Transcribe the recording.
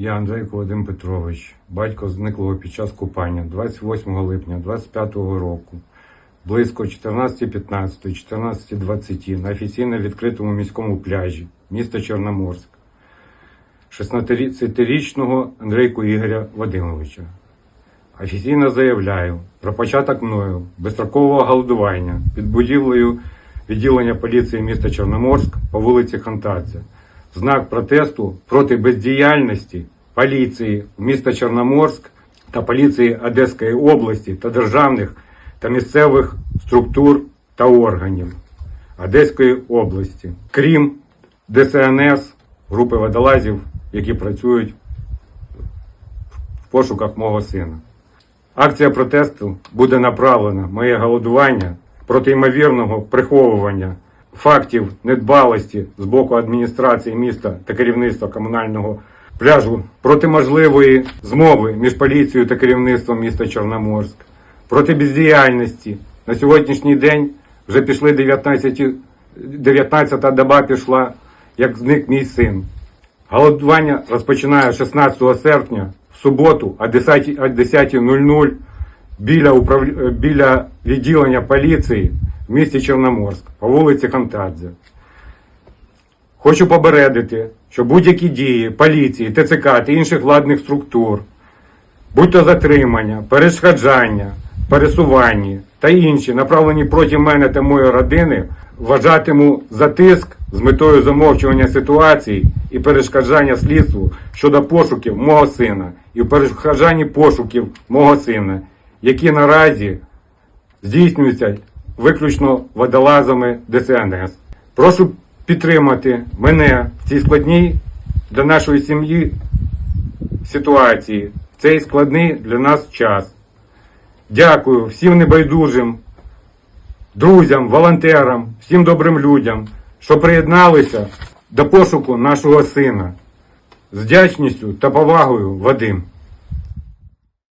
Я Андрейко Вадим Петрович, батько зниклого під час купання 28 липня 25 року, близько 14.15, 14.20 на офіційно відкритому міському пляжі міста Чорноморськ. 16-річного Андрейку Ігоря Вадимовича. Офіційно заявляю про початок мною безстрокового голодування під будівлею відділення поліції міста Чорноморськ по вулиці Хантадзе. В знак протесту проти бездіяльності поліції міста Чорноморськ та поліції Одеської області та державних та місцевих структур та органів Одеської області, крім ДСНС, групи водолазів, які працюють в пошуках мого сина. Акція протесту буде направлена моє голодування проти ймовірного приховування фактів недбалості з боку адміністрації міста та керівництва комунального пляжу проти можливої змови між поліцією та керівництвом міста Чорноморськ, проти бездіяльності. На сьогоднішній день вже пішли 19, 19 доба пішла, як зник мій син. Голодування розпочинає 16 серпня в суботу о 10 о 10.00 біля, біля відділення поліції в місті Чорноморськ по вулиці Хантадзе. Хочу попередити, що будь-які дії поліції, ТЦК та інших владних структур, будь то затримання, перешкоджання, пересування та інші, направлені проти мене та моєї родини, вважатиму за тиск з метою замовчування ситуації і перешкоджання слідству щодо пошуків мого сина і в перешкоджанні пошуків мого сина, які наразі здійснюються виключно водолазами ДСНС. Прошу підтримати мене в цій складній для нашої сім'ї ситуації, в цей складний для нас час. Дякую всім небайдужим друзям, волонтерам, всім добрим людям, що приєдналися до пошуку нашого сина. З вдячністю та повагою Вадим.